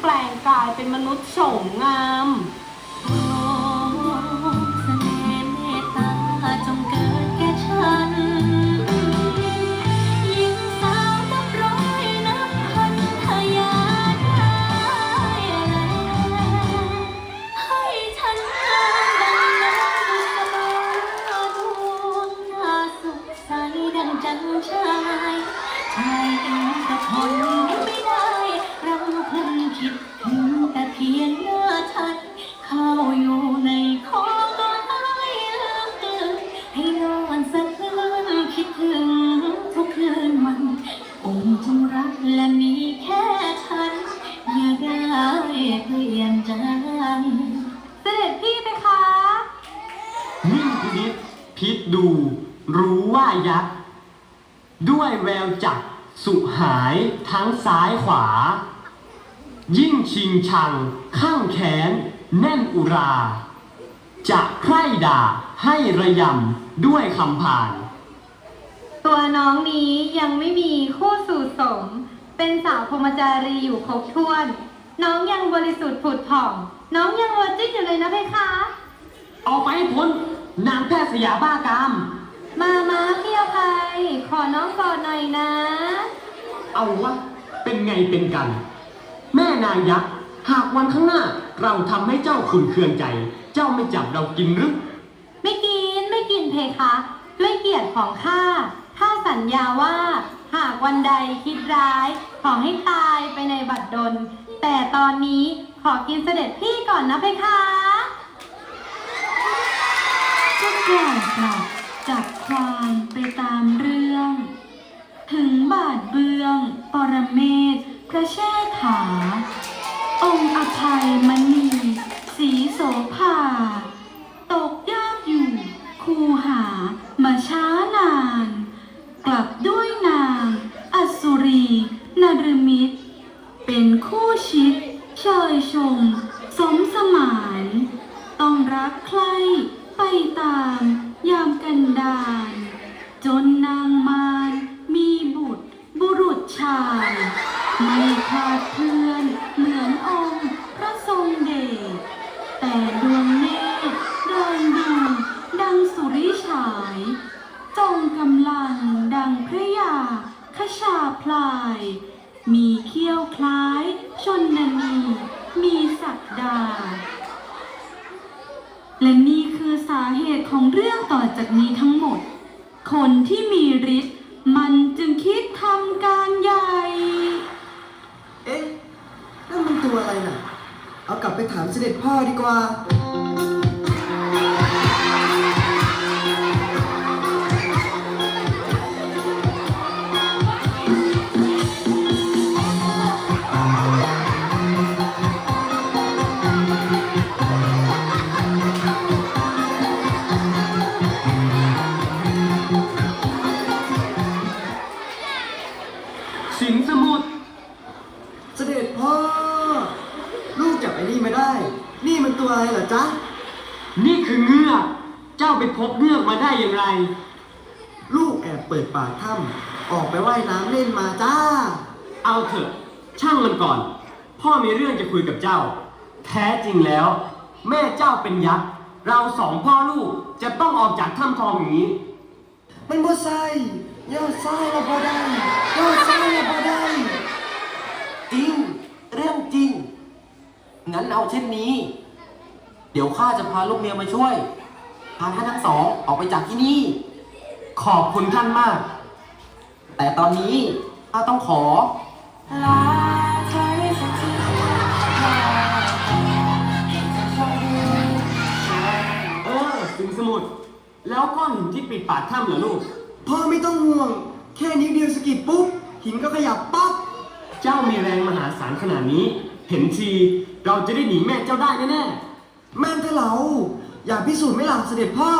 แปลงกายเป็นมนุษย์โฉมงามายทั้งซ้ายขวา ยิ่งชิงชัง ข้างแขน แน่นอุรา จะใคร่ด่าให้ระยำด้วยคำผ่าน ตัวน้องนี้ยังไม่มีคู่สู่สม เป็นสาวพรหมจารีอยู่ครบถ้วน น้องยังบริสุทธิ์ผุดผ่อง น้องยังเวอร์จินอยู่เลยนะเพคะออกไปให้พ้นนางแพทย์สยาบ้ากาม มามาเพี่ยวใครขอน้องกอดหน่อยนะ เอาวะ เป็นไงเป็นกัน แม่นางยักษ์หากวันข้างหน้าเราทำให้เจ้าขุนเคืองใจ เจ้าไม่จับเรากินหรือ ไม่กินไม่กินเพคะด้วยเกียรติของข้าข้าสัญญาว่า หากวันใดคิดร้าย ขอให้ตายไปในบัดดล แต่ตอนนี้ขอกินเสด็จพี่ก่อนนะเพคะก็กล่าวกลับจับความไปตามเรื่องถึงบาทเบือง ปรเมศพระแช่ขาองค์อภัยมณีสีโสภา ตกยากอยู่คูหามาช้านาน กลับด้วยนางอสุรีนรมิตร เป็นคู่ชิด เชยชม สมสมาน ต้องรักใครไปตาม ยามกันดานจนนางมารมีบุตรบุรุษชาย ไม่คลาดเคลื่อ ตัวอะไรน่ะ เอากลับไปถามเสด็จพ่อดีกว่า มาได้อย่างไร ลูกแอบเปิดปากถ้ำออกไปว่ายน้ำเล่นมาจ้า เอาเถอะ ช่างมันก่อน พ่อมีเรื่องจะคุยกับเจ้า แท้จริงแล้ว แม่เจ้าเป็นยักษ์ เราสองพ่อลูกจะต้องออกจากถ้ำทองอย่างนี้ มันบ่ใส่ยอดไส้ละบ่ได้ยอดไส้ละบ่ได้จริง เรื่องจริง งั้นเอาเช่นนี้ เดี๋ยวข้าจะพาลูกเมียมาช่วย พาท่านทั้งสองออกไปจากที่นี่ ขอบคุณท่านมาก แต่ตอนนี้ข้าต้องขอ ลาใจสักทีลาให้เธอคอยดูเออสิงห์สมุทรแล้วก้อนหินที่ปิดปากถ้ำเหรอลูก พ่อไม่ต้องห่วง แค่นิ้วเดียวสะกิดปุ๊บ หินก็ขยับปั๊บ เจ้ามีแรงมหาศาลขนาดนี้ เห็นที เราจะได้หนีแม่เจ้าได้แน่แม่นเถอะเรา อยากพิสูจน์ไหม่หลังเสด็จพ่อ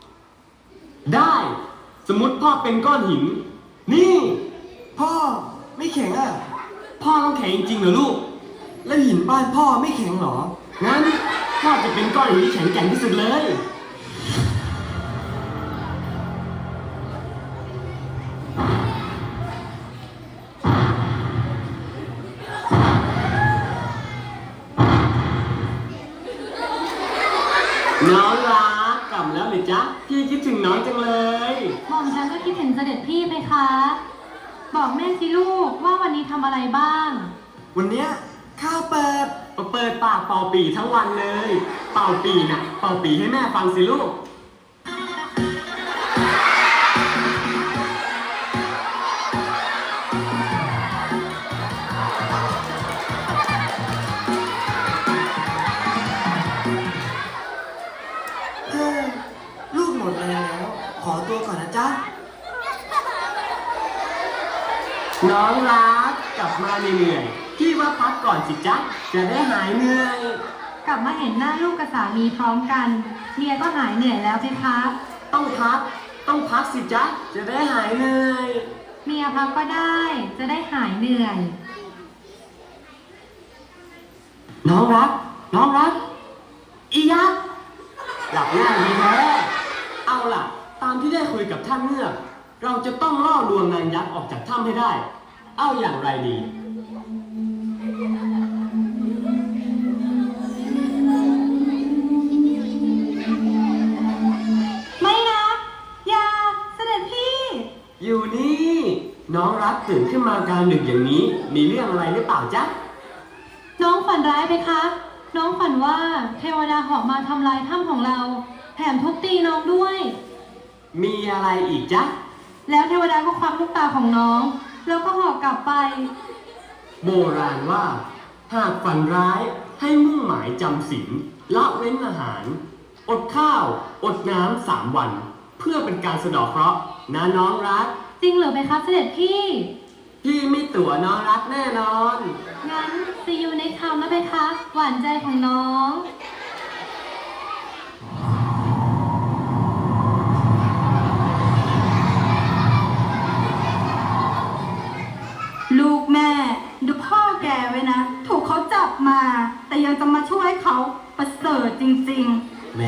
ๆได้ สมมติพ่อเป็นก้อนหิน นี่ พ่อไม่แข็งอะ พ่อต้องแข็งจริงๆเหรอลูก แล้วหินบ้านพ่อไม่แข็งเหรอ งั้นพ่อจะเป็นก้อนหินที่แข็งแกร่งที่สุดเลย คะ บอกแม่สิลูกว่าวันนี้ทำอะไรบ้าง วันเนี้ยข้าวเปิด เปิดปากเป่าปีทั้งวันเลย เป่าปีน่ะ เป่าปีให้แม่ฟังสิลูก น้องรักกลับมาเหนื่อยๆพี่ว่าพักก่อนสิจ๊ะจะได้หายเหนื่อยกลับมาเห็นหน้าลูกกับสามีพร้อมกัน เมียก็หายเหนื่อยแล้วเพคะ ต้องพัก ต้องพักสิจ๊ะจะได้หายเหนื่อยเมียพักก็ได้ จะได้หายเหนื่อย น้องรัก น้องรักอียักษ์หลับง่ายดีแท้เอาล่ะ ตามที่ได้คุยกับท่านเงือก เราจะต้องล่อลวงนางยักษ์ออกจากถ้ำให้ได้ เอาอย่างไรดี ไม่นะอย่าเสด็จพี่ อยู่นี่ น้องรักตื่นขึ้นมากลางดึกอย่างนี้ มีเรื่องอะไรหรือเปล่าจ๊ะ น้องฝันร้ายไปคะ น้องฝันว่าเทวดาเหาะมาทำลายถ้ำของเรา แถมทุบตีน้องด้วย มีอะไรอีกจ๊ะ แล้วเทวดาก็ควักลูกตาของน้อง แล้วก็เหาะกลับไป โบราณว่า หากฝันร้ายให้มุ่งหมายจำศีลละเว้นอาหาร อดข้าว อดน้ำสามวัน เพื่อเป็นการสะเดอกเคราะห์นะน้องรัก จริงเหรือไปคะเสด็จพี่ พี่ไม่ตั๋วน้องรักแน่นอน งั้นซียูในคำนะไปคะ หวานใจของน้อง ไว้นะ ถูกเขาจับมา แต่ยังจะมาช่วยเขาประเสริฐจริง แหม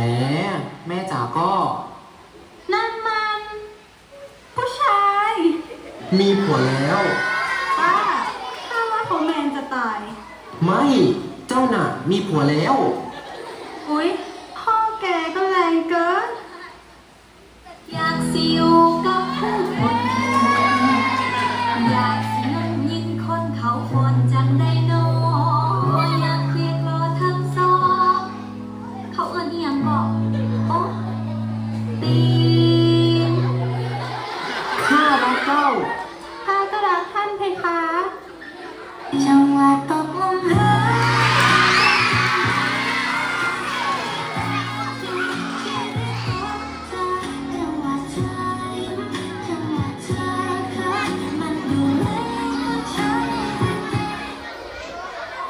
แม่จ๋าก็ๆ นั่นมัน ผู้ชายมีผัวแล้ว ป้าข้าว่าเขาแมนจะตาย ไม่เจ้าน่ะ มีผัวแล้ว อุ๊ย พ่อแกก็แรงเกิน อยากสิอยู่กับผู้คน ข้ารักเจ้า ข้าก็รักท่านเพคะจังหวะตกลงหาจังหวะเธอจังหวะเธอค่ะมันดูแลฉั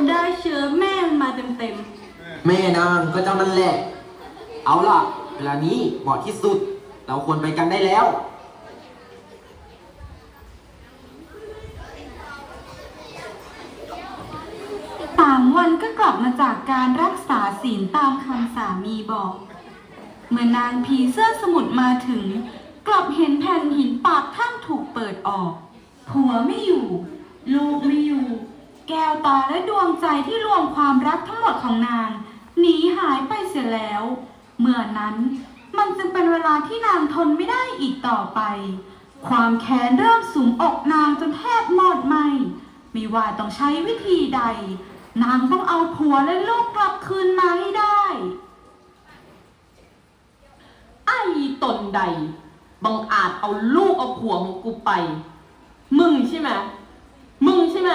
นได้เชื้อแม่มันมาเต็มแม่นางก็เจ้านั่นแหละ เอาล่ะ เวลานี้เหมาะที่สุด เราควรไปกันได้แล้วสามวันก็กลับมาจากการรักษาศีลตามคำสามีบอก เมื่อนางผีเสื้อสมุทรมาถึง กลับเห็นแผ่นหินปากถ้ำถูกเปิดออก ผัวไม่อยู่ ลูกไม่อยู่ แก้วตาและดวงใจที่รวมความรักทั้งหมดของนางหนีหายไปเสียแล้ว เมื่อนั้น มันจึงเป็นเวลาที่นางทนไม่ได้อีกต่อไป ความแค้นเริ่มสุมอกนางจนแทบหมดไหมไม่ว่าต้องใช้วิธีใด นางต้องเอาผัวและลูกกลับคืนมาให้ได้ ไอ้ตนใดบังอาจเอาลูกเอาผัวของกูไป มึงใช่ไหมมึงใช่ไหม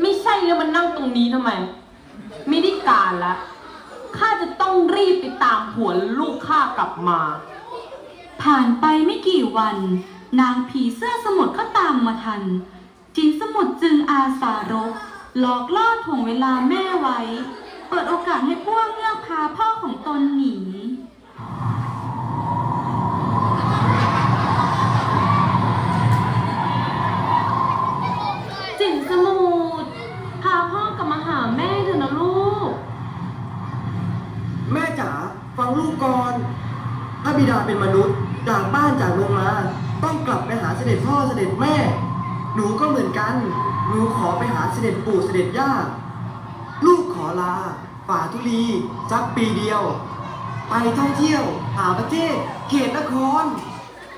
ไม่ใช่แล้วมันนั่งตรงนี้ทำไม ไม่ได้การละ ข้าจะต้องรีบไปตามผัวละลูกข้ากลับมา ผ่านไปไม่กี่วัน นางผีเสื้อสมุทรก็ตามมาทัน จินสมุทรจึงอาสารก หลอกล่อถ่วงเวลาแม่ไว้ เปิดโอกาสให้พวกเงือกพาพ่อของตนหนี จินสมุทรพาพ่อกลับมาหาแม่เถอะนะลูก แม่จ๋าฟังลูกก่อน ถ้าบิดาเป็นมนุษย์จากบ้านจากเมืองมา ต้องกลับไปหาเสด็จพ่อเสด็จแม่ หนูก็เหมือนกัน หนูขอไปหาเสด็จปู่เสด็จย่า ลูกขอลาฝ่าทุลีสักปีเดียว ไปท่องเที่ยว หาประเทศ เขตนคร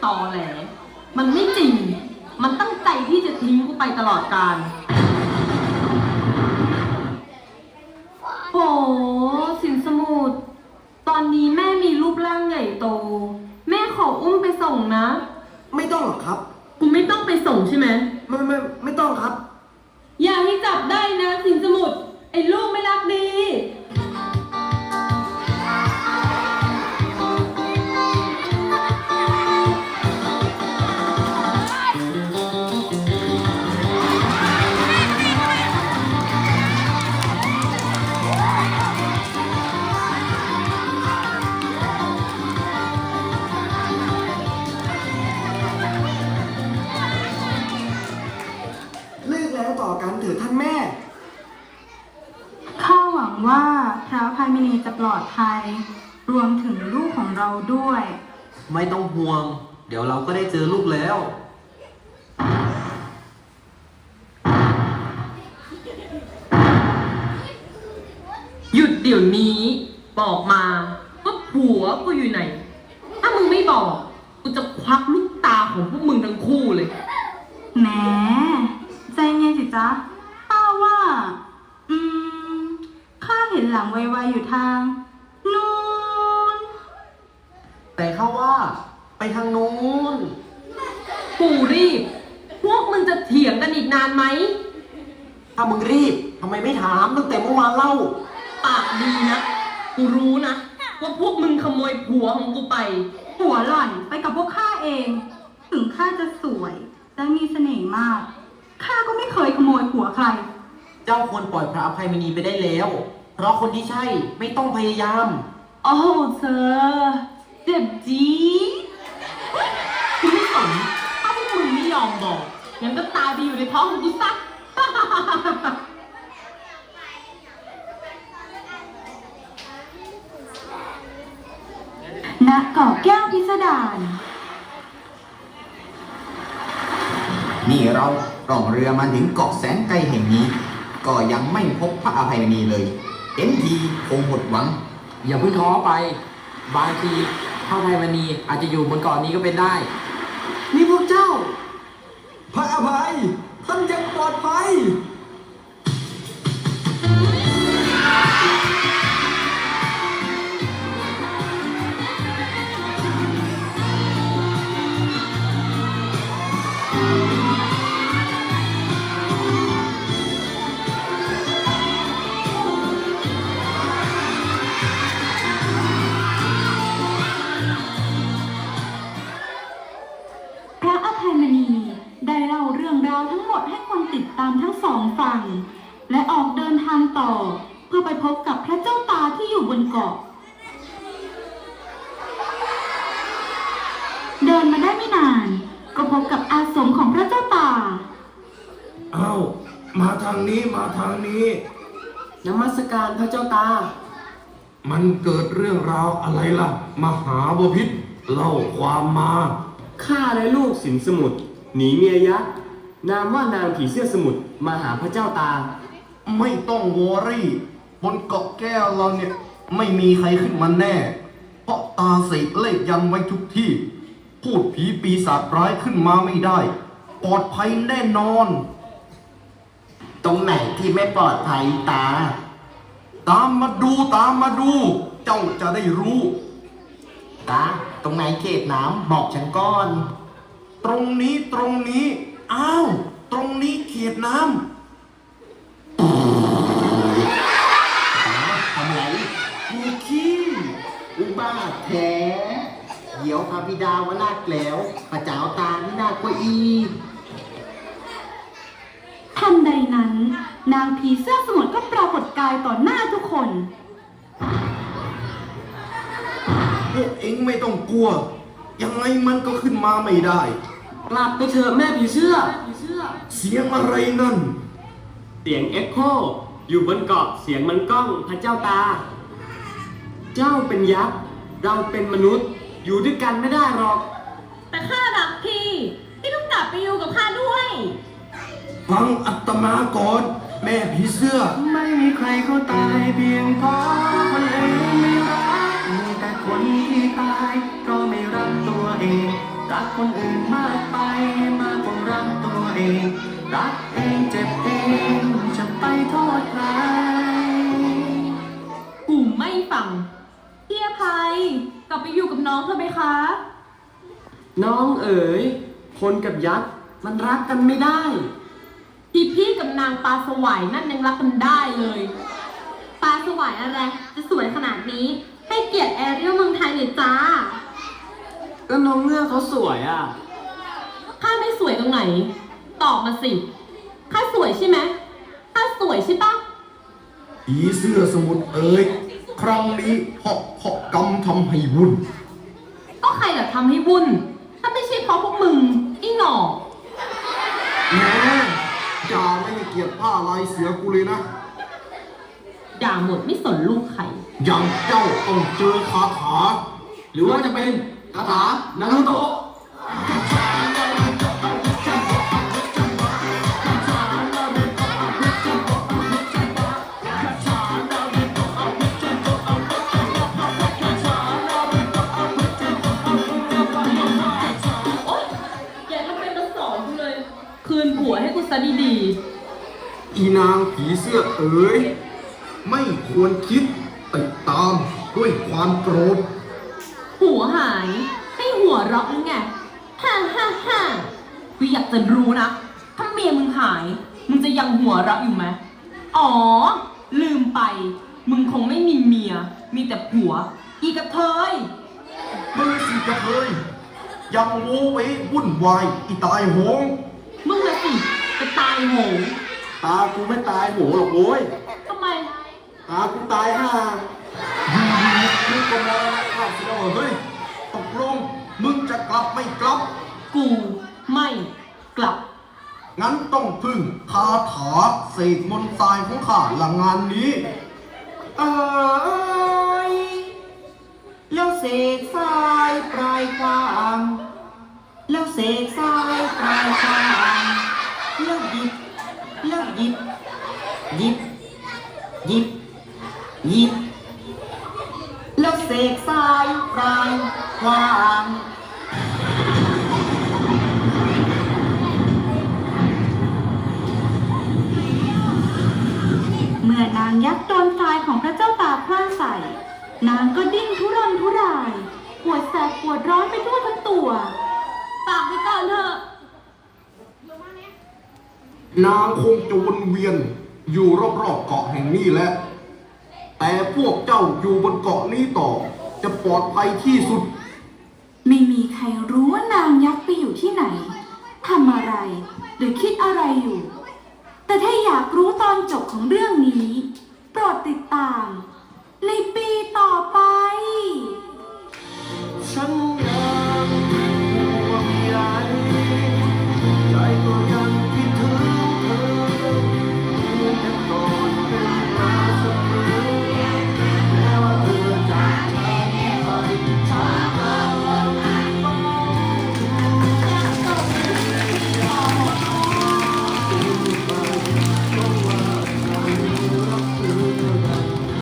ตอแหล มันไม่จริง มันตั้งใจที่จะทิ้งกูไปตลอดกาลโหสินสมุทรตอนนี้แม่มีรูปร่างใหญ่โต แม่ขออุ้มไปส่งนะ ไม่ต้องหรอกครับกูไม่ต้องไป ส่งใช่ไหมไม่ไม่ไม่ต้องครับ วังว่าพระอภัยมณีจะปลอดภัย รวมถึงลูกของเราด้วย ไม่ต้องห่วง เดี๋ยวเราก็ได้เจอลูกแล้ว หยุดเดี๋ยวนี้ บอกมาว่าผัวกูอยู่ไหน ถ้ามึงไม่บอก กูจะควักลูกตาของพวกมึงทั้งคู่เลย แหม ใจเย็นสิจ๊ะ ห็นหลังไวๆอยู่ทางนู้นแต่เขาว่าไปทางนู้นกูรีบ พวกมึงจะเถียงกันอีกนานไหม ถ้ามึงรีบทำไมไม่ถามตั้งแต่เมื่อวานเล่า ปากดีนะ กูรู้นะ ว่าพวกมึงขโมยผัวของกูไป หัวหล่อนไปกับพวกข้าเอง ถึงข้าจะสวย และมีเสน่ห์มากข้าก็ไม่เคยขโมยผัวใคร เจ้าควรปล่อยพระอภัยมณีไปได้แล้วเพ ราะคนที่ใช่ไม่ต้องพยายาม โอ้เธอเจ็บจี๊ดกูไม่สนถ้าพวกมึงไม่ยอมบอกงั้นก็ตายไปอยู่ในท้องของกูซะ ณเกาะแก้วพิสดารนี่เราล่องเรือมาถึงเกาะแสนไกลแห่งนี้ ก็ยังไม่พบพระอภัยมณีเลย เห็นทีคงหมดหวัง อย่าเพิ่งท้อไป บางทีพระอภัยมณีอาจจะอยู่บนเกาะนี้ก็เป็นได้ นี่พวกเจ้า พระอภัย ท่านยังปลอดภัยาทางนี้มาทางนี้ นมัสการพระเจ้าตา มันเกิดเรื่องราวอะไรล่ะ มหาบพิษเล่าความมา ข้าและลูกสินสมุทรหนีเมียยักษ์นามว่านางผีเสื้อสมุทรมาหาพระเจ้าตา ไม่ต้องวอรี่ บนเกาะแก้วเราเนี่ย ไม่มีใครขึ้นมาแน่ เพราะตาเสกเลขยันไว้ทุกที่ พูดผีปีศาจร้ายขึ้นมาไม่ได้ ปลอดภัยแน่นอน ตรงไหนที่ไม่ปลอดภัยตา ตามมาดูตามมาดู เจ้าจะได้รู้ ตา ตรงไหนเขตน้ำบอกฉันก่อน ตรงนี้ตรงนี้ อ้าว ตรงนี้เขตน้ำทำไรกูขี้อุบ้าแท้เดี๋ยวพระบิดาวนาดแล้วพระเจ้าตาที่นากว่าอีก ทันใดนั้น นางผีเสื้อสมุทรก็ปรากฏกายต่อหน้าทุกคน พวกเอ็งไม่ต้องกลัว ยังไงมันก็ขึ้นมาไม่ได้ กลับไปเถอะแม่ผีเสื้อ เสียงอะไรนั่น เสียงเอ็กโคอยู่บนเกาะเสียงมันก้องพระเจ้าตา เจ้าเป็นยักษ์ เราเป็นมนุษย์อยู่ด้วยกันไม่ได้หรอก แต่ข้ารักพี่ พี่ต้องกลับไปอยู่กับข้าด้วย ฟังอัตมาก่อน แม่ผีเสื้อ ไม่มีใครเขาตายเพียงเพราะคนอื่นไม่รักมีแต่คคนที่ตายเพราะไม่รักตัวเองรักคนอื่นมากไปมากกว่ารักตัวเองรักเองเจ็บเองจะไปโทษใครกูไม่ฟังพี่อภัยกลับไปอยู่กับน้องเธอไหมคะ น้องเอ๋ยคนกับยักษ์มันรักกันไม่ได้ ที่พี่กับนางปลาสวายนั่นยังรักกันได้เลย ปลาสวายอะไร จะสวยขนาดนี้ ให้เกียรติแอเรียลเมืองไทยหน่อยจ้า ก็น้องเงือกเขาสวยอะ ข้าไม่สวยตรงไหน ตอบมาสิ ข้าสวยใช่ไหมข้าสวยใช่ปะผีเสื้อสมุทรเอ๋ยครั้งนี้เพาะเพาะกรรมทำให้วุ่น ก็ใครเหรอทำให้วุ่น ถ้าไม่ใช่เพราะพวกมึงไอ้หนอกแหม อย่าไม่ให้เกียรติผ้าลายเสือกูเลยนะ ด่าหมดไม่สนลูกใคร อย่างเจ้าต้องเจอคาถา หรือว่าจะเป็นคาถานารุโตะ คืนผัวให้กูซะดีอีนางผีเสื้อเอ๋ยไม่ควรคิดติดตามด้วยความโกรธ ๆหัวหาย ให้หัวเราะหรือไงฮ่าฮ่าฮ่ากูอยากจะรู้นะ ถ้าเมียมึงหาย มึงจะยังหัวเราะอยู่ไหมอ๋อ ลืมไป มึงคงไม่มีเมีย มีแต่ผัว อีกระเทย มือสิกระเทยยังโวเววุ่นวายอีตายโหง มึงนะสิจะตายโหงตากูไม่ตายโหหรอกโว้ยทำไม ตากูตายห่ามึงก็มองข้าสิแล้วเฮ้ยตกลงมึงจะกลับไม่กลับ กูไม่กลับ งั้นต้องพึ่งคาถาเสกมนต์ทรายของข้าละงานนี้เอ้ยแล้วเสกทรายปลายความแล้วเสกทรายปลายความ ยิบหยิบหยิบหยิบแล้วเสกทรายปลายความเมื่อนางยักษ์โดนทรายของพระเจ้าตากพร่าใส่ นางก็ดิ้นทุรนทุราย ปวดแสบปวดร้อนไปทั่วทั้งตัวฝากไปก่อนเถอะ นางคงจะวนเวียนอยู่รอบๆเกาะแห่งนี้แหละ แต่พวกเจ้าอยู่บนเกาะนี้ต่อ จะปลอดภัยที่สุด ไม่มีใครรู้ว่านางยักษ์ไปอยู่ที่ไหนทำอะไร หรือคิดอะไรอยู่ แต่ถ้าอยากรู้ตอนจบของเรื่องนี้ โปรดติดตาม ในปีต่อไป